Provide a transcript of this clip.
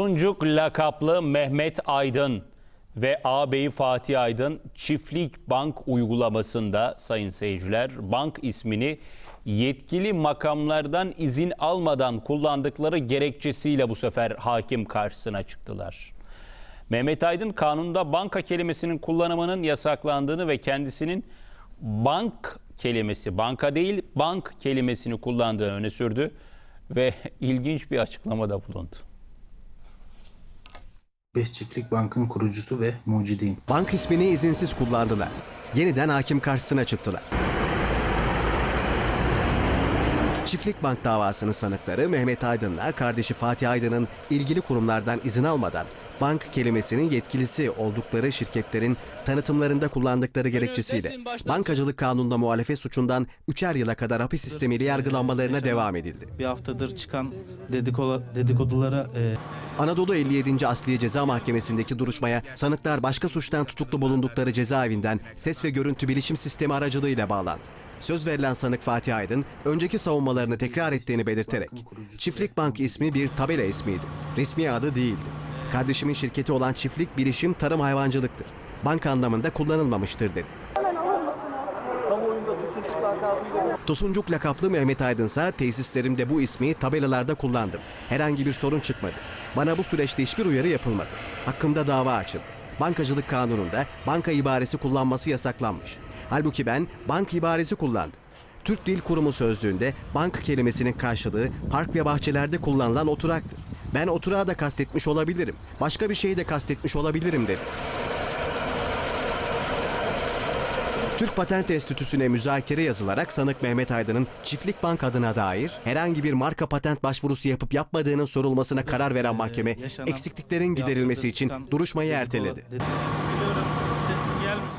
Suncuk lakaplı Mehmet Aydın ve ağabeyi Fatih Aydın çiftlik bank uygulamasında sayın seyirciler bank ismini yetkili makamlardan izin almadan kullandıkları gerekçesiyle bu sefer hakim karşısına çıktılar. Mehmet Aydın kanunda banka kelimesinin kullanımının yasaklandığını ve kendisinin bank kelimesi, banka değil bank kelimesini kullandığını öne sürdü ve ilginç bir açıklamada bulundu. Beş Çiftlik Bank'ın kurucusu ve mucidiyim. Bank ismini izinsiz kullandılar. Yeniden hakim karşısına çıktılar. Çiftlik Bank davasının sanıkları Mehmet Aydın'la kardeşi Fatih Aydın'ın ilgili kurumlardan izin almadan bank kelimesinin yetkilisi oldukları şirketlerin tanıtımlarında kullandıkları gerekçesiyle bankacılık kanununa muhalefet suçundan 3'er yıla kadar hapis sistemiyle yargılanmalarına devam edildi. Bir haftadır çıkan dedikodulara e, Anadolu 57. Asliye Ceza Mahkemesi'ndeki duruşmaya sanıklar başka suçtan tutuklu bulundukları cezaevinden ses ve görüntü bilişim sistemi aracılığıyla bağlandı. Söz verilen sanık Fatih Aydın, önceki savunmalarını tekrar ettiğini belirterek, Çiftlik Bank ismi bir tabela ismiydi, resmi adı değildi. Kardeşimin şirketi olan Çiftlik Bilişim Tarım Hayvancılıktır. Banka anlamında kullanılmamıştır dedi. Tosuncuk lakaplı Mehmet Aydınsa tesislerimde bu ismi tabelalarda kullandım. Herhangi bir sorun çıkmadı. Bana bu süreçte hiçbir uyarı yapılmadı. Hakkımda dava açıldı. Bankacılık kanununda banka ibaresi kullanması yasaklanmış. Halbuki ben bank ibaresi kullandım. Türk Dil Kurumu sözlüğünde bank kelimesinin karşılığı park ve bahçelerde kullanılan oturaktır. Ben oturağı da kastetmiş olabilirim. Başka bir şeyi de kastetmiş olabilirim dedi. Türk Patent Enstitüsü'ne müzakere yazılarak sanık Mehmet Aydın'ın Çiftlik Bank adına dair herhangi bir marka patent başvurusu yapıp yapmadığının sorulmasına karar veren ee, mahkeme eksikliklerin giderilmesi için duruşmayı erteledi. Biliyorum sesim gelmeyecek.